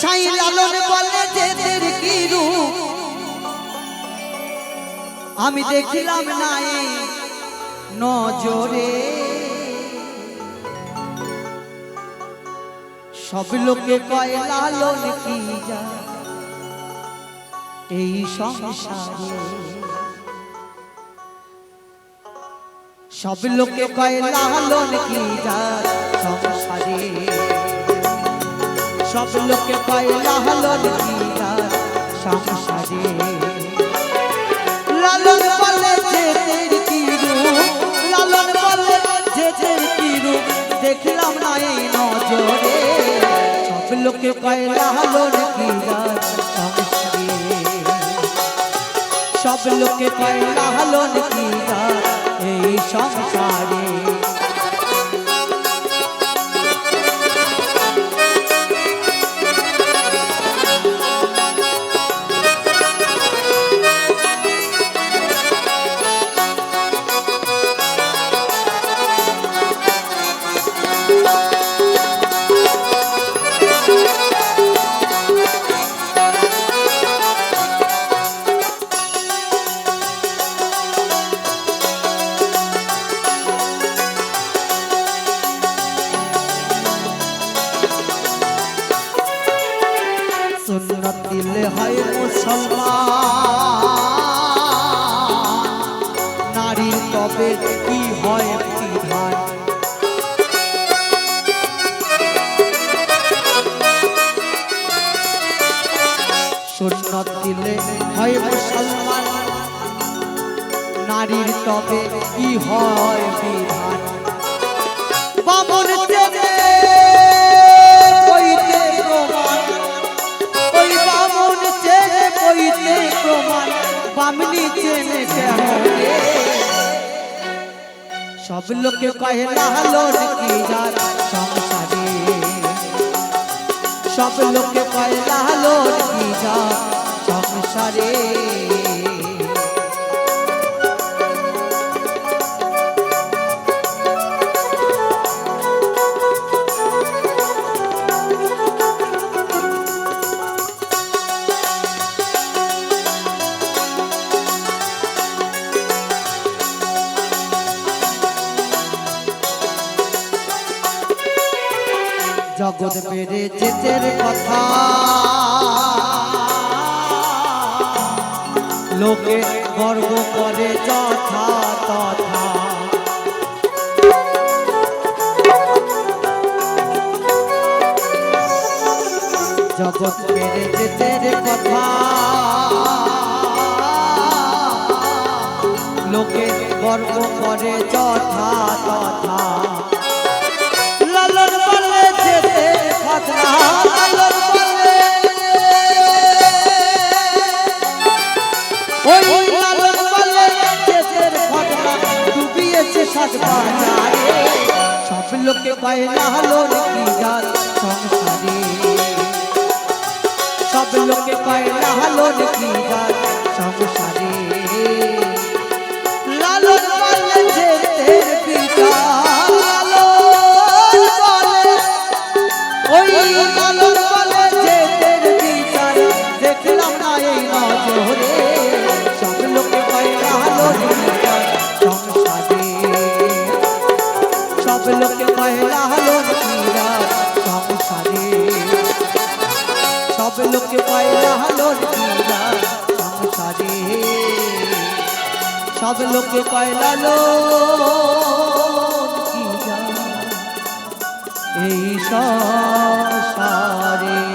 সাই লালন বলে যে তের কি রূপ? আমি দেখিলাম নাই নজরে। সব লোকে কয়, লালন কি এই সংসারে সব লোকে কয়, লালন কি সংসারে সব লোকে কয়, লালন কি সংসারে লোকে কয়লা হলো নাকি সব লোকে কয়লা হলো নাকি এই সংসারে সুন্নত দিলে হয় মুসলমান। নারীর তবে কি হয় বিধান সুন্নত দিলে হয় মুসলমান। নারীর তবে কি হয় বিধান বামন সব লোকে কহে লালন কি যার সংসারে? সব লোকে জগৎ বেড়ে যেতের কথা। লোকে গর্ব করে যথা তথা। জগৎ বেড়ে যেতের কথা। লোকে গর্ব করে যথা তথা। বাজারে সব লোকে পায় লালন কি যার সংসারে। সব লোকে পায় লালন কি যার সংসারে। লোকে পয়লা হলো নীরা সংসারে। সব লোকে পয়লা হলো নীরা সংসারে। সব লোকে পয়লা লো এই সারে